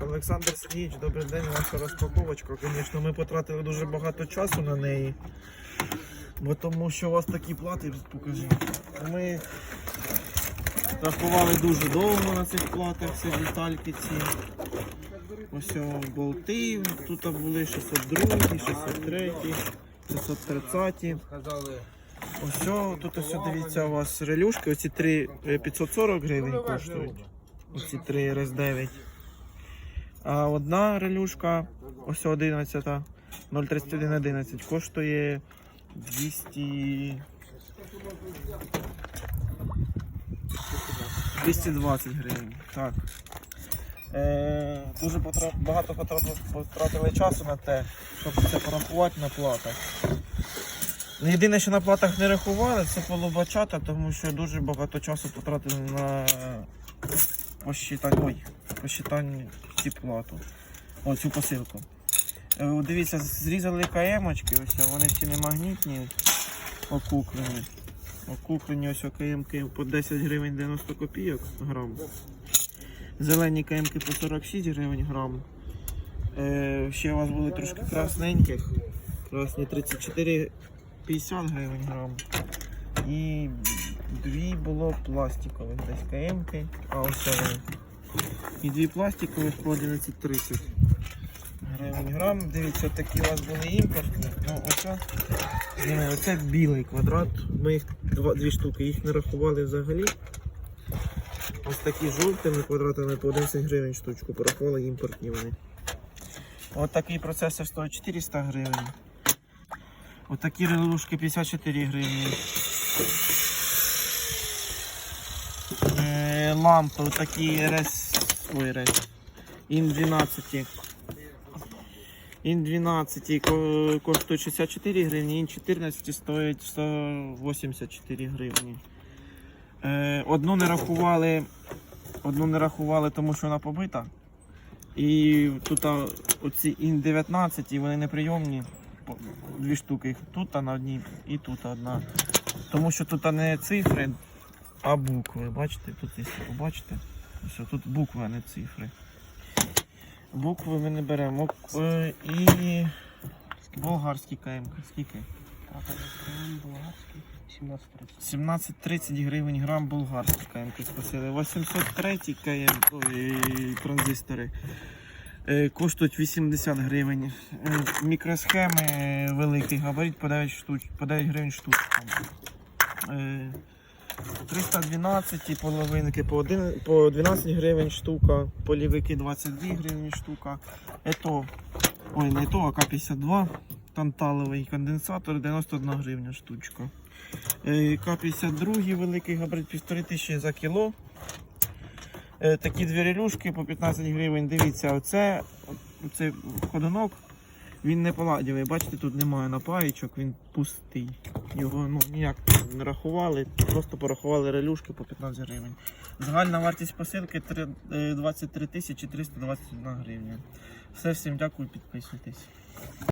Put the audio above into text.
Олександр Сергійович, добрий день, ваша розпаковочка. Звісно, ми потратили дуже багато часу на неї. Бо тому що у вас такі плати, покажіть. Ми рахували дуже довго на цих платах, всі детальки ці. Ось болти, тут були 602, 603, 630. Ось тут ось дивіться у вас релюшки, оці три е, 540 гривень коштують. Оці три РС9. А одна релюшка, ось 11, 03111, коштує 200... 220 гривень. Так. Е, дуже потра- багато потратили, часу на те, щоб це порахувати на платах. Єдине, що на платах не рахували, це полубачата, тому що дуже багато часу потратили на посчитання, посчитання ці плату. О, цю посилку. Е, Дивіться, зрізали КМ-очки, ось вони ці не магнітні, окуклені. Окуклені ось КМки по 10 гривень 90 копійок грам. Зелені КМки по 46 гривень грам. Е, ще у вас були трошки красненьких. Красні 34 50 гривень грам. І дві було пластикових десь КМки. А ось вони. І дві пластикових по 11,30 гривень грам. Дивіться, такі у вас були імпортні. Ну, оце, ні, оце білий квадрат. Ми їх два, дві штуки, їх не рахували взагалі. Ось такі жовтими квадратами по 11 гривень штучку. Порахували імпортні вони. Ось такий процесор стоїть 400 гривень. Ось такі релушки 54 гривні. Е, лампи отакі РС. Ой, РС. Ін 12. Ін 12 коштує 64 гривні, ін 14 стоїть 184 гривні. Е, одну не рахували, одну не рахували, тому що вона побита. І тут оці ін 19 і вони неприйомні. Дві штуки тут на одній і тут одна. Тому що тут не цифри, а букви. Бачите, тут якщо побачите, ось тут букви, а не цифри. Букви ми не беремо. Е, І болгарський КМ. Скільки? Болгарський 17.30. 17-30 гривень грам болгарський КМ спасили. 803 КМ транзистори. е, Коштують 80 гривень. Е, Мікросхеми великий габарит по 9, штуч, по 9 гривень штучка. Е, 312 половинки по, один, по 12 гривень штука, полівики 22 гривні штука. Ето, ой, не ето, а К52. Танталовий конденсатор 91 гривня штучка. Е, К-52 великий габарит 1500 за кіло. Е, Такі дві релюшки по 15 гривень. Дивіться, оце, оце ходунок, він не поладівий. Бачите, тут немає напаєчок, він пустий. Його ну, ніяк не рахували, просто порахували релюшки по 15 гривень. Загальна вартість посилки три- е, 23 тисячі 321 гривня. Все, всім дякую, підписуйтесь.